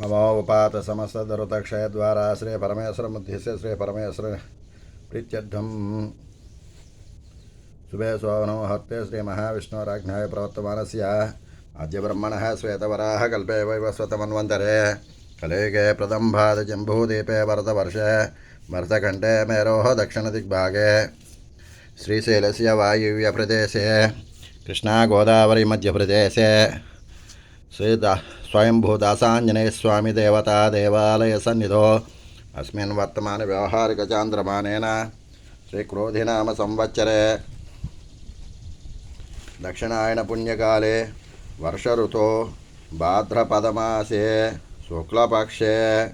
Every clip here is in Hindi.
ममोपात समस्तदरुतक्षय द्वारा श्री परमेश्वर मुद्धिस्य श्री परमेश्वर प्रीत्यर्थम। शुभे स्वनो हर्ते श्री महाविष्णुराज्ञाय प्रवर्तमानस्य अद्य ब्रह्मणः श्वेतवराह कल्पे वैवस्वतमन्वन्तरे कलेगे प्रदम्भादजम्बूदीपे वरदवर्षे भरतखण्डे मेरोः दक्षिणदिग्भागे। श्रीशैलस्य वायुव्यप्रदेशे, कृष्णागोदावरीमध्यप्रदेशे श्रीदा स्वयंभूदासाञ्जनेयस्वामी देवता देवालयसन्निधौ अस्मिन् श्रीक्रोधिनाम संवत्सरे। दक्षिणायनपुण्यकाले वर्षऋतो भाद्रपदमासे शुक्लपक्षे।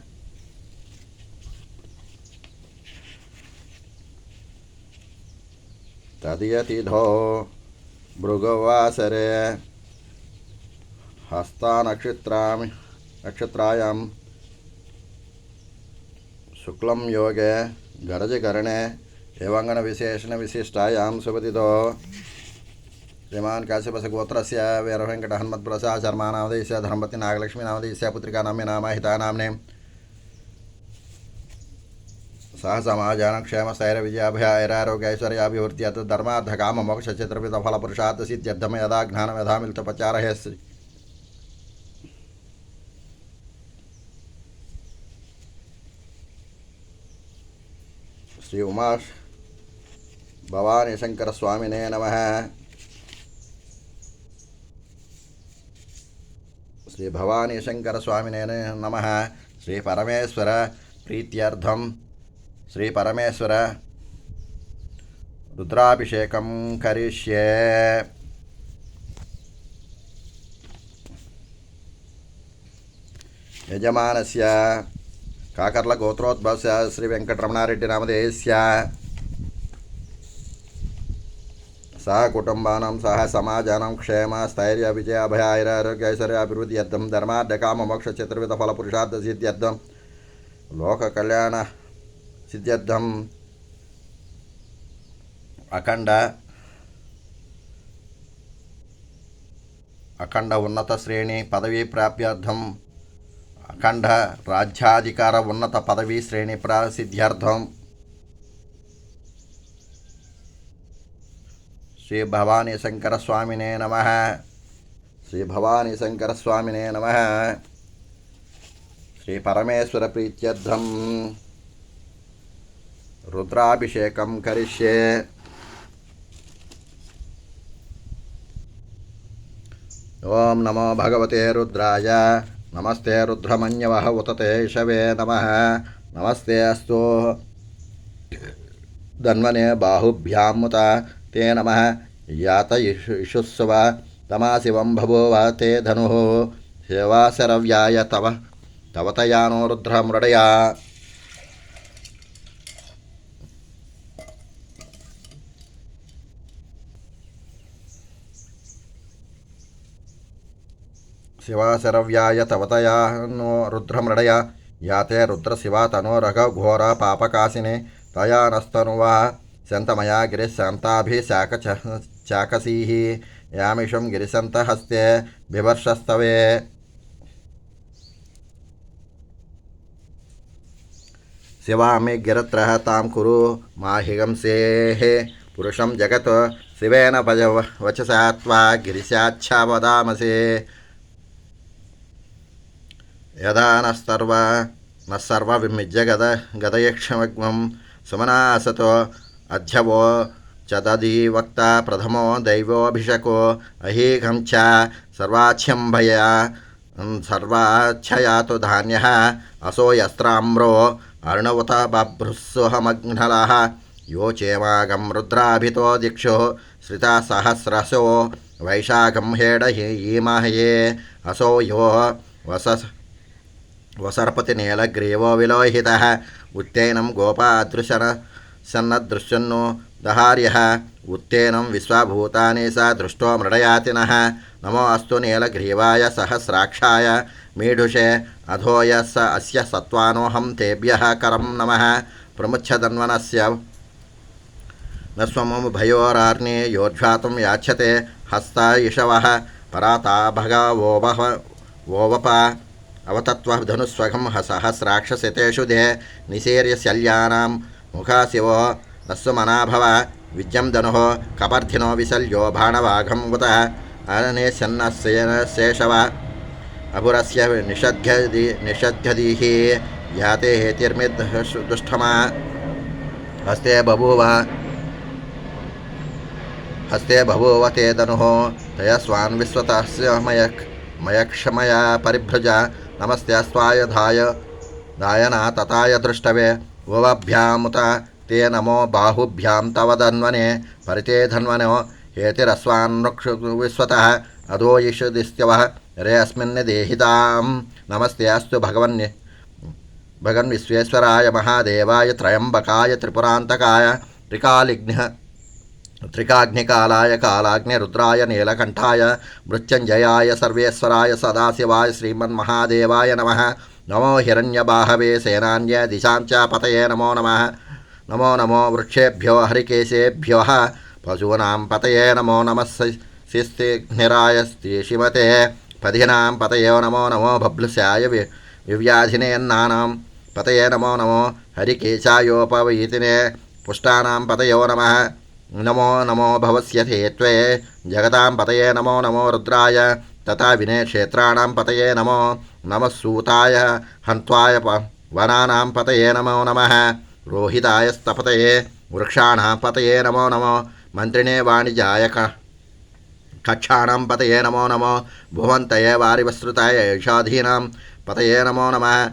तदीयतिथौ भृगवासरे। हस्तानक्षत्रां नक्षत्रायां शुक्लं योगे, गरजकरणे एवङ्गणविशेषणविशिष्टायां शुभतिथौ श्रीमान् काश्यपसगोत्रस्य वीरवेङ्कटहन्मत्प्रसाद शर्मानामदेशस्य धर्मपति नागलक्ष्मीनामदेशस्य पुत्रिका नाम्य नाम हिता नाम्ने सह समाजान क्षेम स्थैर्य विजयाभय ऐरारोग्य ऐश्वर्याभिवृद्ध्यत् धर्मार्थ काम मोक्ष चित्रपित फल पुरुषार्थ सिद्ध्यर्थम यदा ज्ञान यदा मिलित पचार है श्री उमा भवानी शंकर स्वामिने नमः श्री भवानी शंकर स्वामिने नमः కాకర్ల గోత్రోద్భవస్య శ్రీ వెంకటరమణారెడ్డి నామదేశ సహ కుటుంబానం సహ సమాజానం క్షేమ స్థైర్య విజయ అభయారోగ్యైశ్వర్య అభివృద్ధి అర్థం ధర్మార్థ కామ మోక్ష చతుర్విధ ఫల పురుషార్థ సిద్ధ్యర్థం లోక కళ్యాణ సిద్ధ్యర్థం అఖండ అఖండ ఉన్నత శ్రేణి పదవీ ప్రాప్యార్థం అఖండ రాజ్యాధికార ఉన్నత పదవీ శ్రేణి ప్రాసిద్ధ్యార్థం. శ్రీ భవానీ శంకర స్వామినే నమ. శ్రీ భవానీ శంకర స్వామినే నమ. శ్రీ పరమేశ్వర ప్రీత్యర్థం. రుద్రాభిషేకం కరిష్యే. ఓం నమో భగవతే రుద్రాయ. उत ते शवे नमः नमस्ते अस्तु धन्वने बाहुभ्यामुत ते नमः यात इषुस्व तमाशिवं बभूव ते धनुः सेवाशरव्याय तव तव तयानो रुद्रमृडया శివాశరవ్యాయ తవతయా నో రుద్రమృడయ. యాతే రుద్రశివా తనోరఘ ఘోర పాపకాశినే. తయానస్తనువా శంతమయా గిరిశాంతాభిశాక శాకసీ యామిషం గిరిశంతహస్తే బివర్షస్తవే శివామి గిరత్రః తాం కురు మాహిగంసేః పురుషం జగత్ శివేన భజ వచసా త్వా గిరిశాచ్ఛా వదామసే. यदा न सर्व, न सर्वविमिज्य गद, गदयक्षमग्मं सुमनासतो, अध्यवो च दधिवक्ता प्रथमो दैवोऽभिषको, अहीघं च सर्वाच्छम्भया सर्वाच्छयातु धान्यः, असो यस्त्राम्रो, अर्णवत बभ्रुस्सुहमग्नलः, यो चेमागं रुद्राभितो दिक्षु श्रिता सहस्रसो वैशाखं हेडहीमहे असो यो वस వసరపతి నీలగ్రీవో విలోహిత ఉత్తేనం గోపాదృశన సన్నదృశ్యన్నో దహార్య ఉత్తేనం విశ్వభూతాని స దృష్టో మృడయాతిన నమో అస్తు నీలగ్రీవాయ సహస్రాక్షాయ మీఢుషే అధోయ స అస్య సత్వానోహం తేభ్య కరం నమ ప్రముచ్ఛదన్వనస్య నస్వము భయోరార్ణే యోర్ధ్వాతం యాచ్యతే హస్తాయిషవ పరాతాభగ ఓవహ ఓవప అవతత్వధనుస్వగం సహస్రాక్షసితేషు దే నిశేర్యశల్యానాం ముఖాశివో రస్వమనాభవ విద్యం ధనుః కపర్థినో విశల్యో బాణవాఘం ఉత అననే సన్నసేన శేషవ అపురస్య నిషద్ఘది నిషద్ఘదీహి యాతే హేతిర్మిద్ దుష్టమా హస్తే బభూవ హస్తే బభూవ తేదను తయస్వాన్ విశ్వతస్య మయక్ మయక్షమయా పరిభ్రజ నమస్త్యాస్వాయధాయ దాయన తతాయ దృష్టవే ఉవభ్యాముత తే నమో బాహుభ్యాం తవదన్వనే పరితే ధన్వనో ఏతిరస్వాన్క్షు విశ్వత అధోయిషుదిస్త్యవ రే అస్మిన్ దేహితాం నమస్తే అస్తు భగవన్ భగన్ విశ్వేశ్వరాయ మహాదేవాయ త్రయంబకాయ త్రిపురాంతకాయ త్రికాలిఘ్న त्रयम्बकाय त्रिपुरान्तकाय त्रिकालिघ्नः त्रिकाग्निकालाय कालाग्निरुद्राय नीलकण्ठाय मृत्युञ्जयाय सर्वेश्वराय सदाशिवाय श्रीमन्महादेवाय नमः नमो हिरण्यबाहवे सेनान्य दिशां च पतये नमो नमः नमो नमो वृक्षेभ्यो हरिकेशेभ्यः पशूनां पतये नमो नमः शिस्तिघ्निराय श्रीशिमते पदीनां पतये नमो नमो बभ्लुस्याय विव्याधिनेन्नानां पतये नमो नमो हरिकेशायोपवीतिने पुष्टानां पतयो नमः नमो नमो भवस्य थे त्वे जगतां पतये नमो नमो रुद्राय तथा विनयक्षेत्राणां पतये नमो नमः सूताय हन्त्वाय वनानां पतये नमो नमः रोहिताय स्तपतये वृक्षाणां पतये नमो नमो मन्त्रिणे वाणिजाय कक्षाणां पतये नमो नमो भुवन्तये वारिवस्रुताय यशाधीनां पतये नमो नमः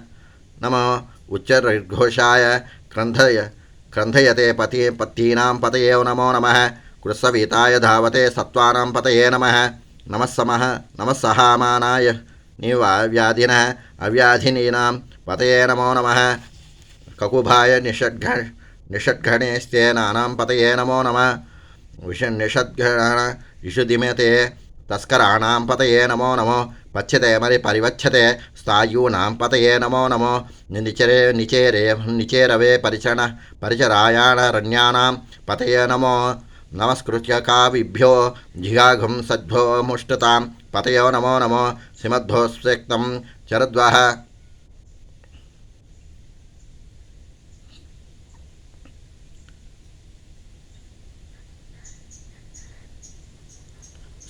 नमो उच्चर्घोषाय क्रन्थय क्रन्थयते पति पत्तीनां पतये नमो नमः। कृत्सवीताय धावते सत्त्वानां पतये नमः। नमः समः, नमः सहामानाय। निव्याधिनः अव्याधिनीनां पतये नमो नमः। ककुभाय निषड्घ निषड्घणेस्तेनानां पतये नमो नमः। विष निषद्घण इषुदिमते पच्यते मरि परिवच्छते स्थायूनां पतये नमो नमो। निचरे, निचेरे, निचेरवे परिचण परिचरायाणरण्यानां पतये नमो। नमस्कृत्य काविभ्यो, जिगाघं सद्भो मुष्टतां पतयो नमो नमो। श्रीमद्भोस्वेक्तं चरद्वः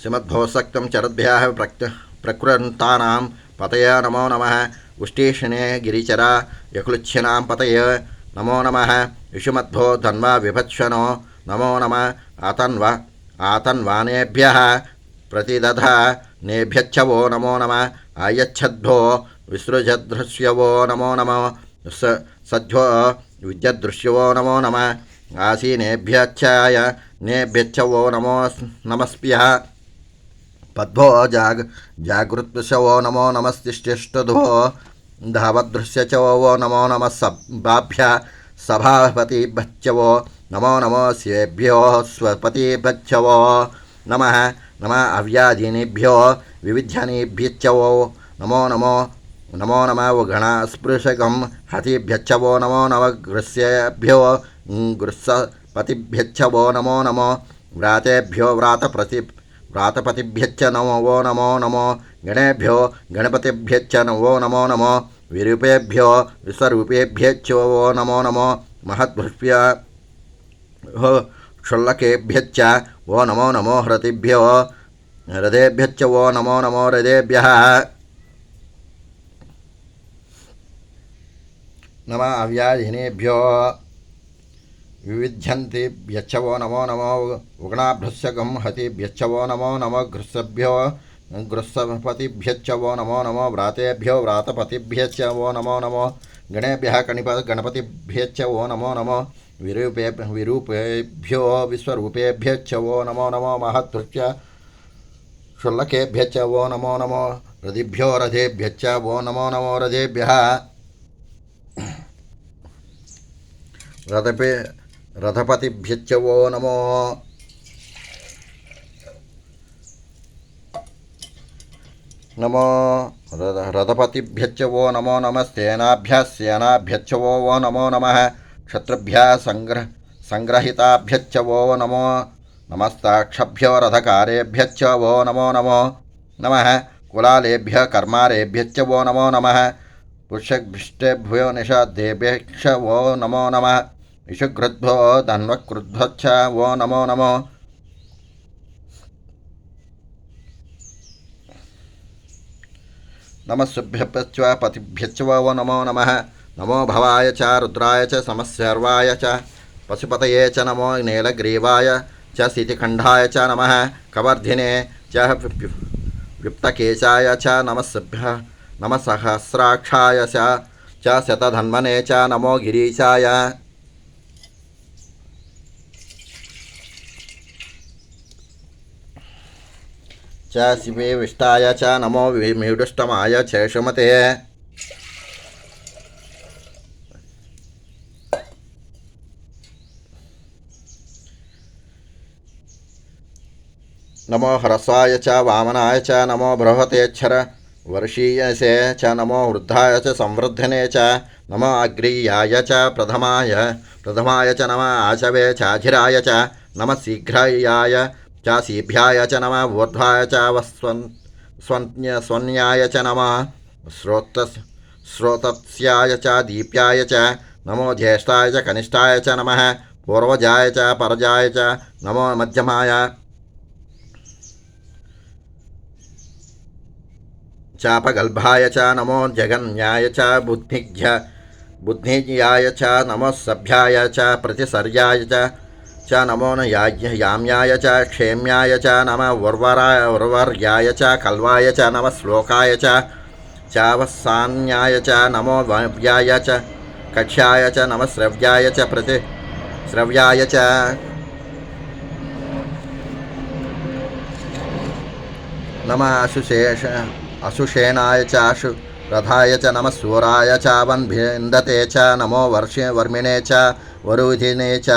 श्रीमद्भोसक्तं चरद्भ्यः प्रक्त प्रकृन्तानां पतय नमो नमः। उष्टीषणे गिरिचरा यक्लुच्छिनां पतय नमो नमः। विषुमद्भो धन्वा विभत्स्वनो नमो नमः। आतन्व आतन्वानेभ्यः प्रतिदध। नेभ्यच्छवो नमो नमः। आयच्छद्भो विसृजदृश्यवो नमो नमः। स सध्वो विद्यदृश्यवो नमो नमः। आसीनेभ्यच्छाय नेभ्यच्छवो नमो नमस्प्यः पद्भो जाग जागृत्शवो नमो नमस्तिष्ठिष्टधो धावदृश्य च वो नमो नमः सभाभ्य सभापतिभ्यवो नमो नमो स्वेभ्यो स्वपतिभ्यवो नमः नमः अव्याधीनेभ्यो विविध्यनीभ्यच्चवो नमो नमो नमो नमः गणास्पृशकं हतिभ्यच्छवो नमो नमः गृस्येभ्यो गृत्सपतिभ्यच्छवो नमो नमो व्रातेभ्यो व्रातप्रति व्रातपतिभ्यच्च नमो वो नमो नमो गणेभ्यो गणपतिभ्यच्च नमो नमो नमो विरूपेभ्यो विश्वरूपेभ्यच्च वो नमो नमो महद्भृभ्य क्षुल्लकेभ्यच्च वो नमो नमो हृतिभ्यो हृदेभ्यच्च वो नमो नमो हृदेभ्यः नम अव्याधिनेभ्यो विविध्यन्तिभ्यच्छवो नमो नमो उगणाभ्रस्यगं हतिभ्यच्छवो नमो नमो घृस्सभ्यो घृस्सपतिभ्यश्च वो नमो नमो व्रातेभ्यो व्रातपतिभ्यश्च वो नमो नमो गणेभ्यः, कणिप गणपतिभ्यश्च वो नमो नमो विरूपे, विरूपेभ्यो विश्वरूपेभ्यश्च वो नमो नमो महत्तृच्च क्षुल्लकेभ्यश्च वो नमो नमो रथिभ्यो रथेभ्यश्च वो नमो नमो रथेभ्यः। रथपे रथपतिभ्यच्च वो नमो। नमो। रथपतिभ्यच्च वो नमो नमः सेनाभ्यः सेनाभ्यच्च वो वो नमो नमः। क्षत्रुभ्यः सङ्ग्रह सङ्ग्रहिताभ्यच्च वो नमो। नमस्ताक्षभ्यो रथकारेभ्यच्च वो नमो नमो। नमः। कुलालेभ्यः कर्मारेभ्यश्च वो नमो नमः। पुष्यभ्यष्टेभ्यो निषादेभ्यक्ष वो नमो नमः। इषुघृद्भो धन्वक्रुद्भश्च वो नमो नमो। नमस्भ्यश्च पतिभ्यश्च वो नमो नमः। नमो भवाय च, रुद्राय च समस्सर्वाय च, पशुपतये च, नमो नीलग्रीवाय च, सितिखण्डाय च, नमः। कवर्धिने च विप्तकेशाय च नमस्भ्यः नमः सहस्राक्षाय च, शतधन्वने च, नमो गिरीशाय। च शिवे विष्टाय च नमो मीडुष्टमाय च सुमते नमो ह्रस्वाय च, वामनाय च, नमो बृहतेच्छर, वर्षीयसे च, नमो वृद्धाय च, संवृद्धने च, नमो अग्रीयाय च, प्रथमाय प्रथमाय च, नम आचवे चाधिराय च, नमः शीघ्राय च नमः ऊर्ध्वाय च वस्वन् स्वन्य स्वन्याय च नमः। श्रोत श्रोतस्याय च, दीप्याय च, नमो ज्येष्ठाय च, कनिष्ठाय च नमः, पूर्वजाय च, परजाय च, नमो मध्यमाय। चापगल्भाय च, नमो जगन्याय च, बुद्धिज्ञ, बुद्धिज्ञाय च, नमः सभ्याय च, प्रतिसर्याय च च नमो न याम्याय च क्षेम्याय च नमः उर्वराय उर्वर्याय च कल्वाय च नमः श्लोकाय च चावसान्याय च नमो व्याय च कक्ष्याय च नमः श्रव्याय च प्रति श्रव्याय च। नमः आशुशेष अशुषेणाय च अशु रथाय च नमः सूराय चावन्भिन्दते च नमो वर्षे वर्मिणे च वरुधिने च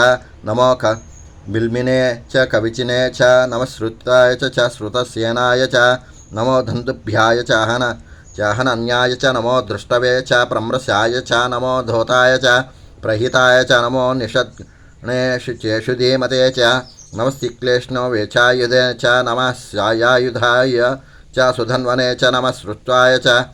नमो क, बिल्मिने च, कविचिने च नमः श्रुताय च च श्रुतसेनाय च, नमो धन्दुभ्याय च, हन, च, हनन्याय च, नमो दृष्टवे च प्रम्रस्याय च, नमो धोताय च, प्रहिताय च, नमो निषद्णेषु चेषु धीमते च नमस्तिक्लेष्णो वेचायुधे च नमः सायायुधाय च, सुधन्वने च, नमः श्रुत्वाय च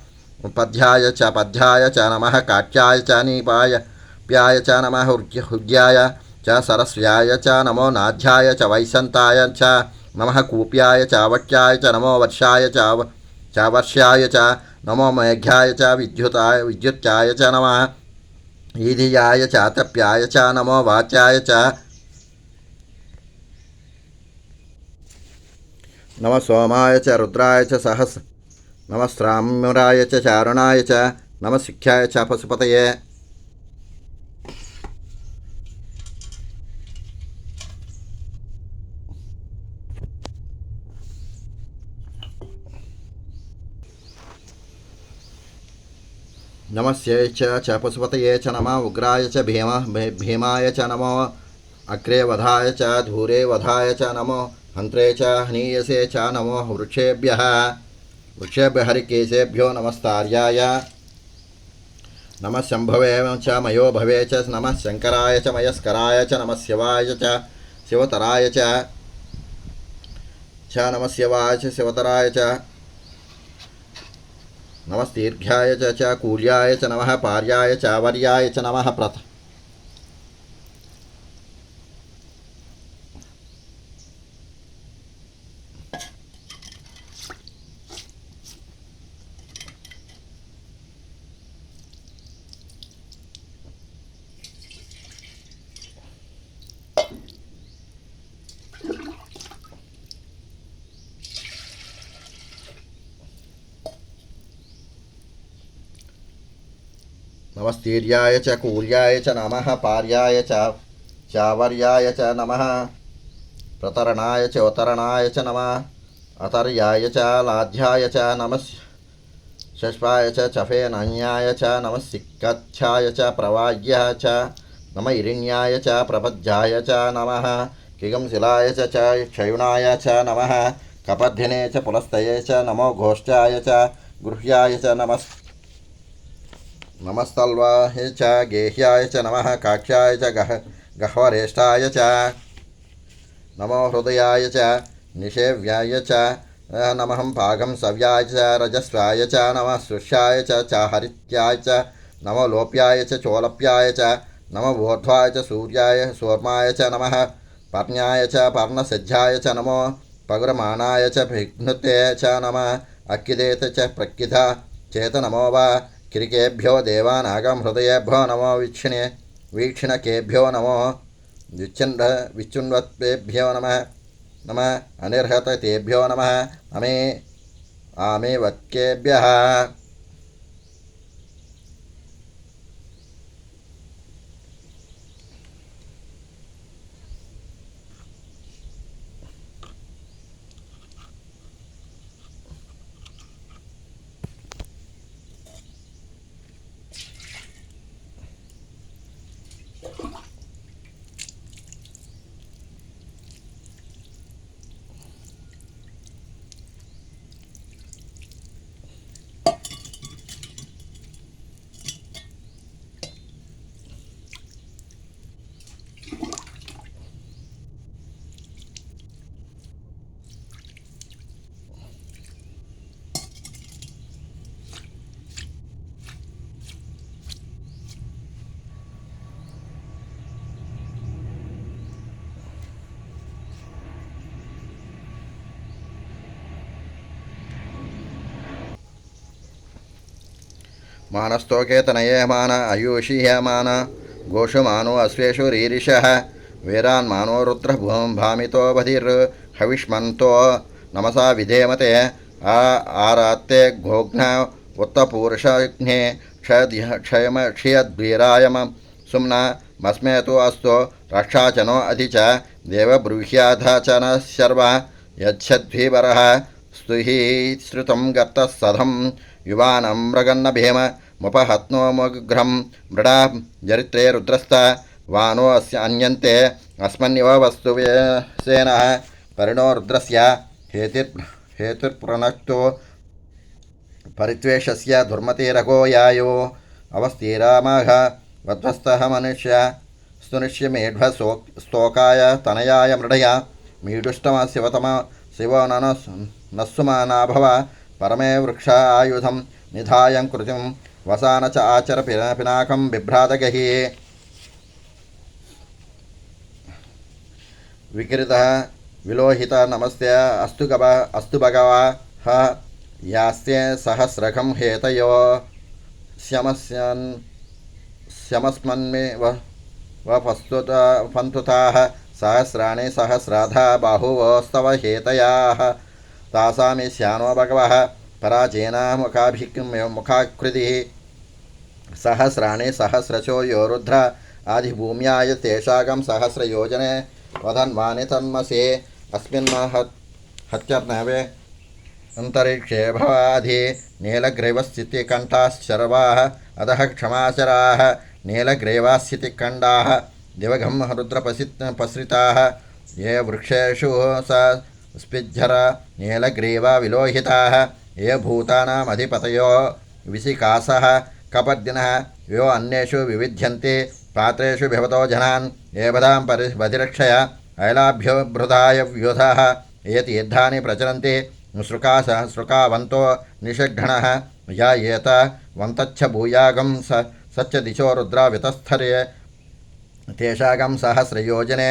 पद्याय च पद्याय च, नमः काट्याय च, नीपाय प्याय च नमः हुग्याय च सरस्व्याय च नमो नाध्याय च वैसन्ताय च नमः कूप्याय च वट्याय च नमो वर्षाय च च वर्ष्याय च नमो मेघ्याय च विद्युताय विद्युत्याय च नमः ईधियाय च तप्याय च नमो वाच्याय च नम सोमाय च रुद्राय च सहस नम श्राम्युराय च चारुणाय च नम शिक्षाय च पशुपतये नमस्ये च पशुपतये च नम, उग्राय च भीम भीमाय च नमो, अग्रे वधाय च, धूरे वधाय च नमो हंत्रे च, हनीयसे च नमो, वृक्षेभ्यः। वृक्षेभ्य हरिकेशेभ्यो नमस्तार्याय। नमः शम्भवे च, मयो भवे च, नमः शङ्कराय च, मयस्कराय च, नमः शिवाय च, शिवतराय च। च नमः शिवाय च, शिवतराय च। नमस्तीर्घ्याय च च कूल्याय च नमः पार्याय च वर्याय च नमस्तीर्याय च कूल्याय च नमः, पार्याय च चावर्याय च नमः, प्रतरणाय च उतरणाय च नमः, अतर्याय च लाध्याय च नमः शष्पाय च चफेनन्याय च नमः, सिक्कच्छाय च प्रवाह्य च नम इरिण्याय च प्रपज्याय च नमः किगंशिलाय च क्षयुणाय च नमः कपद्धिने च पुलस्तये च नमो घोष्ठाय च गृह्याय च नमः। नमस्तल्वाय च गेह्याय च नमः, काक्ष्याय च गह, गह्वरेष्ठाय च। नमो हृदयाय च, निषेव्याय च नमः पागं सव्याय च रजस्वाय च, नमः सुष्याय च, चाहरित्याय च, नमो लोप्याय च, चोलप्याय च, नमो ऊर्ध्वाय च, सूर्याय, सूर्माय च, नमः पर्ण्याय च पर्णसज्जाय च, नमो पगुरमाणाय च, विघ्नुते च, नमः अक्किदेत च, प्रक्किधा चेत नमो वा కిరికేభ్యో దేవానాగం హృదయేభ్యో నమో వీక్షిణే వీక్షిణకేభ్యో నమో విచ్చుండ విచ్చున్వత్భ్యో నమ నమ అనిర్హతతేభ్యో నమ అమే ఆమె వత్కేభ్య మానస్తోకే తనయేమాన ఆయుషీయమాన గోషుమానో అశ్వేషు రీరిష వీరాన్ మానోరుద్ర భూం భామితో బధిర్ హవిష్మంతో నమసా విధేమతే ఆ ఆరాత్తే ఘోఘ్న ఉత్తపూరుషఘ్నే క్షయ క్షయమ క్షయద్వీరాయమ సుమ్న మస్మే తు అస్తో రక్షాచనో అతి చ దేవబ్రూహ్యాధాచన శర్వ యచ్చద్వీవర స్తుహీ శ్రుతం గర్త సధం యువానం మృగన్న భీమ ముపహత్నోమగ్రం మృడా జరిత్రే రుద్రస్థ వానో అస్య అన్యంతే అస్మన్నివ వస్తు సేన పరిణో రుద్రస్య హేతిర్ హేతుర్ప్రణక్తో పరిత్వేషస్య దుర్మతిరఘోయాయో అవస్థీరామాఘ వధ్వస్థ మనుష్య స్తునిష్య మేఢ్వ సో స్తోకాయ తనయాయ మృడయ మీడుష్టమ శివతమ శివ నన నస్సుమానాభవ परमे वृक्ष आयुधं निधायं कृतिं वसान च आचर पिनाकं बिभ्रातगहि। विकृतः विलोहित नमस्ते, अस्तु गव, अस्तु भगवा, ह, यास्ये सहस्रखं हेतयो। श्यमस्यन् श्यमस्मन्मे वस्तुत फन्तुताः, सहस्राणि सहस्राधा बाहुवस्तव हेतयाः। तासामि स्यानो भगवः पराचेना मुखाभिः मुखाकृतिः सहस्राणि सहस्रशो यो रुद्र आदिभूम्याय तेषाकं सहस्रयोजने वधन्वानि तन्मसे अस्मिन् हत्यर्नवे अन्तरिक्षे भवाधि नीलग्रीवस्थितिकण्ठाश्चर्वाः अधः क्षमाचराः नीलग्रीवास्थितिकण्डाः दिवघं रुद्रपसि पसृताः ये वृक्षेषु स स्पिज्झर नीलग्रीवा विलोहिताः, ये भूतानामधिपतयो विशिकासः कपद्दिनः यो अन्येषु विविध्यन्ते, पात्रेषु भवतो जनान् एवदां परि परिरक्षय ऐलाभ्यो बृधाय व्यूधः ये तीर्थानि प्रचरन्ति श्रुकासः श्रुकावन्तो निषग्घणः या एत वन्तच्छ भूयागं स, सच्च दिशो रुद्रा वितस्थरे तेषागं सहस्रयोजने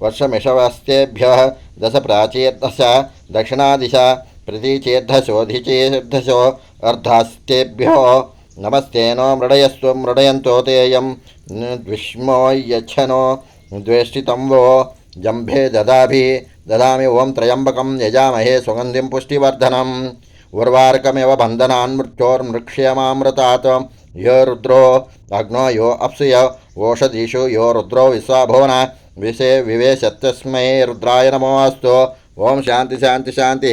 వర్షమిషవస్తేభ్య దశ ప్రాచేర్ధస దక్షిణాదిశ ప్రతీచేర్ధశోధిచేర్ధశో అర్ధాస్తేభ్యో నమస్తేనో మృడయస్సు మృడయంతో తేయం ద్విష్మో యచ్చనో ద్వేష్టితం వో జంభే దదాభి దదామి ఓం త్రయంబకం యజామహే సుగంధిం పుష్టివర్ధనం ఉర్వారకమివ బంధనాన్మృత్యోర్మృక్ష్యమామృతాత్ యో రుద్రో అగ్నో యో అప్సుయ ఓషధీషు యో రుద్రో విశ్వాభువన విషే వివేశత్తస్మై రుద్రాయ నమోస్తు ఓం శాంతి శాంతి శాంతి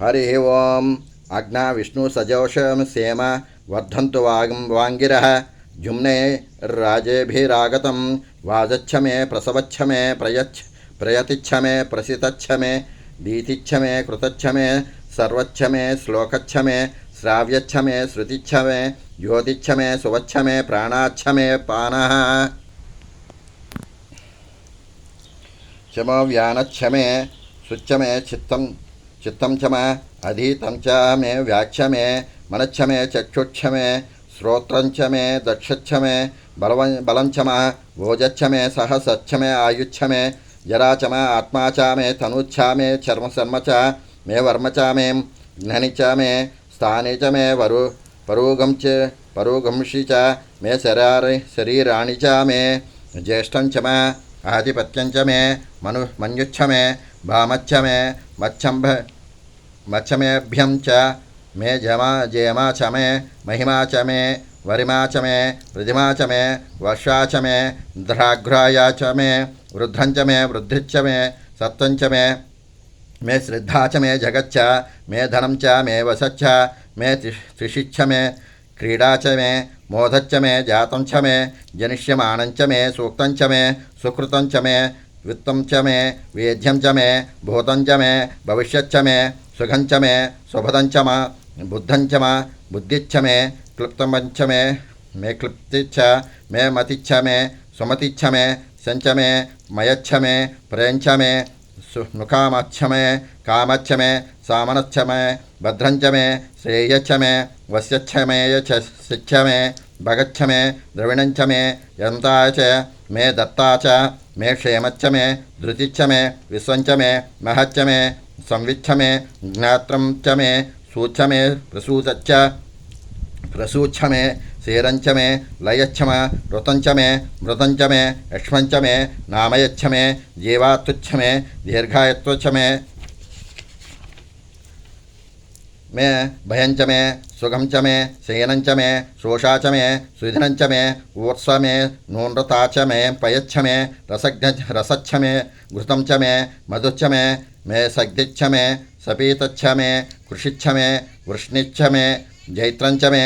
హరి ఓం అగ్నా విష్ణు సజోషం సేమ वर्धन्तु वाग वाङ्गिरः। जुम्ने राजेभिरागत। वाजच्छ मे प्रसवच्छ मे प्रयच्छ प्रयतिच्छ मे प्रसितच्छ मे दीतिच्छ मे कृतच्छ मे सर्वच्छ मे श्लोकच्छ मे श्राव्यच्छ मे श्रुतिच्छ मे ज्योतिच्छ मे सुवच्छ मे प्राणाच्छ मे पानः। शमो व्यानच्छ मे शुच्च मे चित्तं चित्तं च मे मे व्याख्य मे मनच्छ मे चक्षुच्छ मे मे मे बलव बलं च मे भोजच्छ मे सहसच्छ मे आयुच्छ मे जरा च आत्मा मे तनुच्छा मे चर्म शर्म च मे वर्म च मे घ्ननि च मे स्थाने च मे वरु परोगं च परोगंषि च मे शरारे शरीराणि च मे ज्येष्ठं च मे आधिपत्यं च मे मनु मन्युच्छ मे भामच्छ मे मच्छम्भ मच्छमेभ्यं च मे जमा जयमा च मे महिमा च मे वरिमा च मे प्रतिमा च मे वर्षा च मे द्राघ्राया च मे वृद्धं च मे वृद्धिश्च मे सत्त्वं च मे मे श्रद्धा च मे जगच्च मे धनं च मे वसच्च मे त्रिशिच्छ मे क्रीडा च मे मोधच्च मे जातं च मे जनिष्यमाणं च मे सूक्तं च मे सुकृतं च मे वित्तं च मे वेद्यं च मे भूतं च मे भविष्यच्च मे सुखं च मे सुभदं च मा बुद्धंच मे बुद्धिच्छ मे क्लुप्तमंच मे मे क्लुप्तिच्छ मे मतिच्छ मे सुमतिच्छ मे संच मे मयच्छ मे प्रयंच मे नुकामच्छ मे कामच्छ मे सामनच्छ मे भद्रंच मे श्रेयच्छ मे वस्यच्छ मे यच्छ मे भगच्छ मे द्रविणञ्च मे यन्ता च मे दत्ता च मे क्षेमच्छ मे धृतिच्छ मे विश्वञ्च मे महच्च मे संविच्छ मे ज्ञात्रं च मे सूच्छ मे प्रसूतच्च प्रसूच्छ मे शेरञ्च मे लयच्छ मे ऋतञ्च मे मृतञ्च मे यक्ष्मञ्च मे नामयच्छ मे जीवात्तुच्छ मे दीर्घायत्वच्छ मे मे भयञ्च मे सुखं च मे शयनं च मे शोषा च मे सुधनं मे ऊर्स्व मे नूनृता च मे पयच्छ मे रसज्ञ रसच्छ मे घृतं च मे मधुच्छ मे मे सग्धिच्छ मे सपीतच्छ मे कृषिच्छ मे वृष्णिच्छ मे जैत्रञ्च मे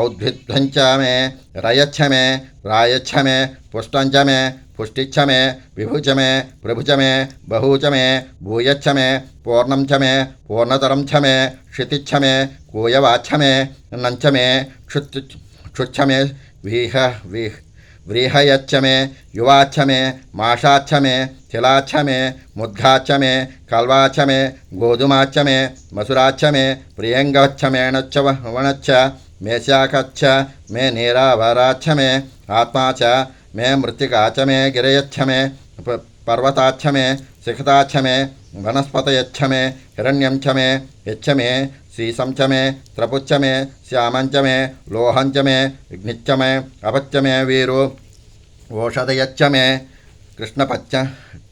औद्भिद्वञ्च मे रयच्छ मे रायच्छ मे पुष्टञ्च मे पुष्टिच्छ मे विभुच मे प्रभुच मे बहुच मे भूयच्छ मे पूर्णं च मे पूर्णतरं च मे क्षितिच्छ मे कूयवाच्छ मे नञ्च मे क्षुच्छ मे विह व्रीहयच्छ मे युवाच्छ मे माषाच्छ मे थिलाच्छ मे मुद्घाच्छ मे कल्वाच्छ मे गोधुमाच्छ मे मसुराच्छ मे प्रियङ्गच्छ मेणच्छ वणच्छ मे मे मे आत्मा च मे च मे गिरयच्छ मे पर्वताच्छ मे शिखताच्छ मे वनस्पतयच्छ मे हिरण्यं च मे यच्छ मे शीशं च मे त्रपुच्च मे श्यामञ्च मे लोहञ्च मे विघ्निच्च मे अपच्च मे वीरो ओषधयच्च मे कृष्णपच्च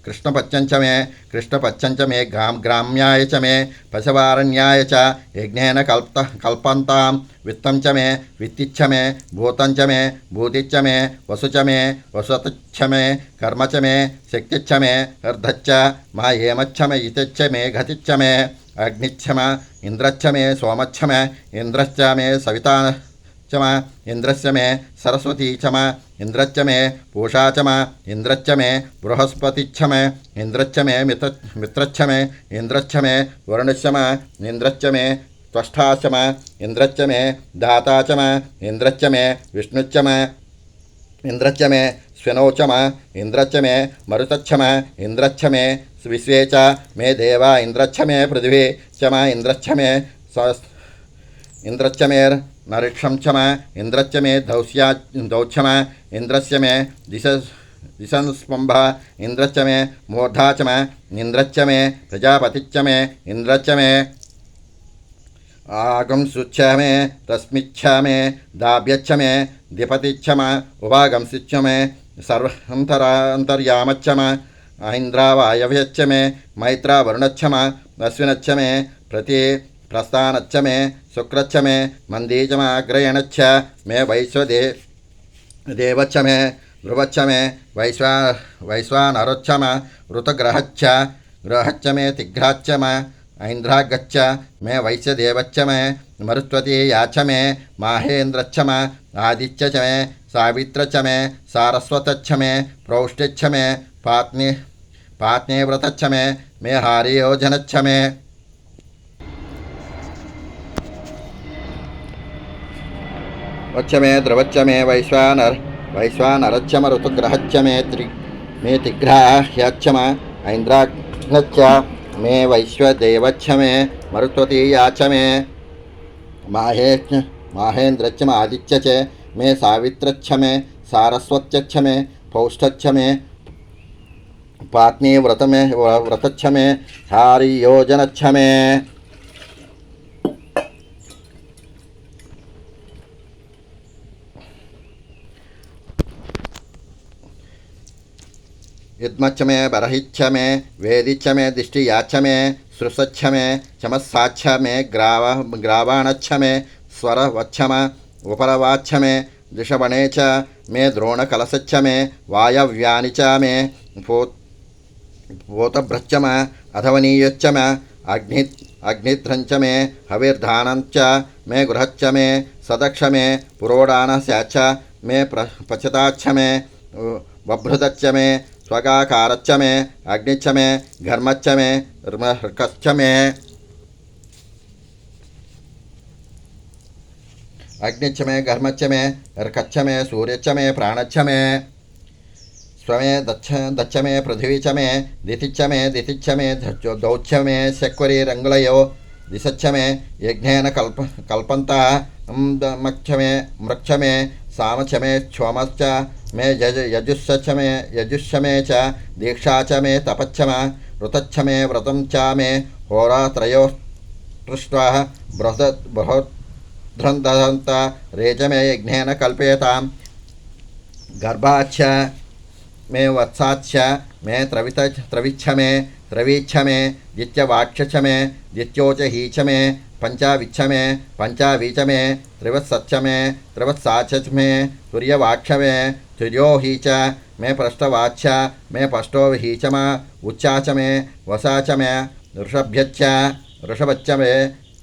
कृष्णपच्चञ्च मे कृष्णपच्चञ्च मे ग्रां ग्राम्याय च मे पशवारण्याय च यज्ञेन कल्प कल्पन्तां वित्तं च मे वित्तिच्छ मे भूतं च मे भूतिच्च मे वसु च मे वसतच्छ मे कर्म च मे शक्तिच्छ मे अर्धच्च मा हेमच्छ मे इतिच्छ मे घतिच्छ मे अग्निच्छम इन्द्रच्छ मे सोमच्छ मे इन्द्रश्च मे सविता च म इन्द्रस्य मे, सरस्वती च म इन्द्रच्च मे, पूषा च म इन्द्रच्च मे बृहस्पतिच्छ मे इन्द्रच्च मे मित मित्रच्छ मे इन्द्रच्छ मे, वरुणश्च म इन्द्रच्च मे, त्वष्टा च म इन्द्रच्च मे दाता च म इन्द्रच्च मे, विष्णुच्च म इन्द्रच्च मे श्वनोच म इन्द्रच्च मे, मरुतच्छ म इन्द्रच्छ मे विश्वे च मे, देवा इन्द्रच्छ मे, पृथ्वी च म इन्द्रच्छ मे इन्द्रच्च मे नरिक्षं च म दौस्या, दौच्छ म, इन्द्रस्य मे दिश दिशंस्पम्भ इन्द्रच्च मे मूर्धा च म इन्द्रच्च मे प्रजापतिच्च मे इन्द्रच्च मे रश्मिच्छ मे दाभ्यच्छ मे द्विपतिच्छ म उभागंसिच्छ मे, सर्वान्तरान्तर्यामच्छ म ऐन्द्रावायव्यच्च मे, मैत्रावरुणच्छ म, अश्विनच्छ मे, प्रति प्रस्थानच्छ मे शुक्रच्छ मे मन्दीचमाग्रयणच्छ मे, वैश्वदे देवच्छ मे ध्रुवच्छ मे, वैश्वा वैश्वानरोच्छ म ऋतग्रहच्छ ग्रहच्छ मे तिघ्राच्छ म ऐन्द्रागच्छ मे, वैश्यदेवच्च मे मरुत्वती याच मे माहेन्द्रच्छ मे आदित्य च मे सावित्र मे सारस्वतच्छ मे प्रौष्टिच्छ मे, पात्नि पात्नीव्रतच्छ मे मे हारियोजनच्छ मे। वच्च मे द्रवच्च मे वैश्वानर वैश्वानरच्च ऋतुग्रहच्च मे त्रि मे तिग्राह्यच्च म मे वैश्वदेवच्छ मे मरुत्वतीयाच मे माहे माहेन्द्रच्च म आदित्य च मे सावित्रच्छ मे सारस्वत्यच्छ मे पौष्ठच्छ मे पात्नी व्रत मे व्रतच्छ मे हारियोजनच्छ मे युद्मच्छ मे बरहिच्छ मे वेदिच्छ मे दिष्टियाच्छ मे सृसच्छ मे चमस्साच्छ मे ग्राव ग्रावाणच्छ मे स्वरवच्छ मे उपरवाच्छ मे दिशवणे च, मे द्रोणकलशच्छ मे वायव्यानि च, मे पोत् पोतभ्रच्च मे अधवनीयच्च अग्नि अग्निध्रञ्च, मे हविर्धानञ्च, मे गृहच्च, मे सदक्ष, मे पुरोडानस्याच्च मे प्र, पचताच्छ, मे बभृतच्च मे स्वगाकारच्च मे, अग्निच्छ मे घर्मच्च मे ऋकश्च मे। अग्निच्छ मे घर्मच्च मे, ऋकच्छ मे प्राणच्छ मे। स्वमे, दच्छ दच्छ मे, पृथिवी च मे, दितिच्छ मे दितिच्छ मे दौच्छ मे, शक्वरी, रङ्गलयो दिशच्छ मे, यज्ञेन कल्प, कल्पन्ता मक्ष मे, मृक्ष मे सामच मे, क्षोमश्च मे यज यजुष्ष मे यजुष्ष मे च दीक्षा च मे तपच्छ मे ऋतच्छ मे व्रतं च मे होरात्रयो पृष्ट्वा बृहत् बृहद्ध्रन्त रेच मे यज्ञेन कल्पेतां गर्भाच्छ मे वत्साच्छ मे त्रवित त्रविच्छ मे त्रवीच्छ मे दित्यवाक्ष मे दित्योच हीच मे पंचाविच्छ मे पंचावीच मे त्रिवत्सच्छ मे त्रिवत्साच मे तुर्यवाक्ष मे तुर्यो ही च मे पृष्ठवाच्छ मे पष्टो ही च म उच्चाच मे वसाच मे, ऋषभ्यच्च, ऋषभच्च मे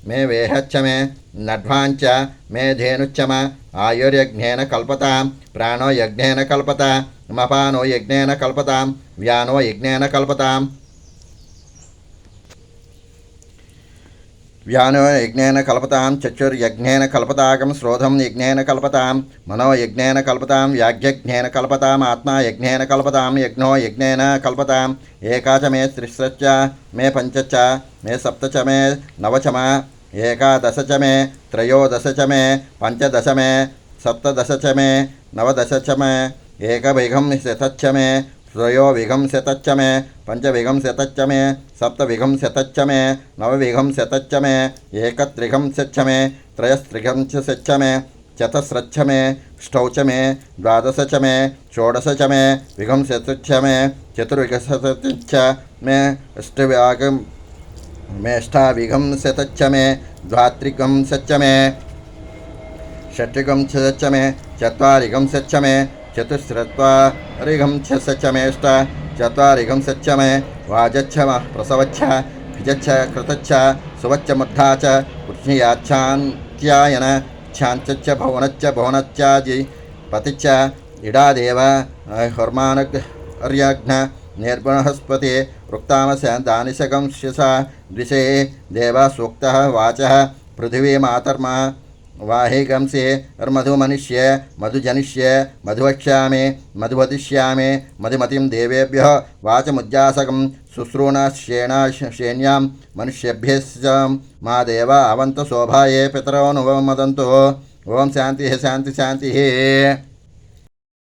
मे वेहच्च मे नड्वाञ्च मे धेनुच्च म, आयुर्यज्ञेन कल्पतां, प्राणो यज्ञेन कल्पता, मपानो यज्ञेन कल्पतां, व्यानो यज्ञेन कल्पताम् व्यानो यज्ञेन कल्पतां चक्षुर्यज्ञेन कल्पतागं श्रोधं यज्ञेन कल्पतां मनो यज्ञेन कल्पतां व्याघ्यज्ञेन कल्पताम् आत्मा यज्ञेन कल्पतां यज्ञो यज्ञेन कल्पताम् एका च मे त्रिस्रश्च मे पञ्च च मे सप्त च मे नव च मे एकादश च मे त्रयोदश च मे पञ्चदश मे सप्तदश च मे नवदश च मे एकविघं शतच्च मे मे पञ्चविघंशतच्च मे मे नवविघंशतच्च मे एकत्रिघंशच्च मे त्रयस्त्रिघंशच्च मे चतस्रच्च मे ष्टौ च मे द्वादश च मे षोडश च मे विघंशतच्च मे चतुर्विघंशतच्च मे अष्टव्यागं मेष्ठाविघंशतच्च मे द्वात्रिघंशच्च मे षट्विघंशतच्च मे चत्वारिघंशच्च मे चतुस्रत्वारिघं छ सच्चमेष्ट चत्वारिघं सच्चमे, वाजच्छ, प्रसवच्छ, भिजच्छ, कृतच्छ सुवच्च मुद्धा च पृथ्वीयाच्छान्त्यायन छाञ्चच्च, भुवनच्च भुवनच्चाजि पतिच्च, इडादेव, हर्मानर्यघ्न, निर्गुणहस्पति वृक्तामस दानिशकं शिषा द्विषे, देवा, सूक्तः, वाचः, पृथिवी मातर्मा వాహైకంసి మధుమనిష్యే మధుజనిష్యే మధువక్ష్యామి మధువతిష్యామి మధుమతిం దేవేభ్య వాచముజ్జాసకం శుశ్రూణశ్యేణా శేణ్యాం మనుష్యభ్యశ్చ మా దేవ అవంత శోభాయే పితరోనువమదంతో ఓం శాంతి శాంతి శాంతి.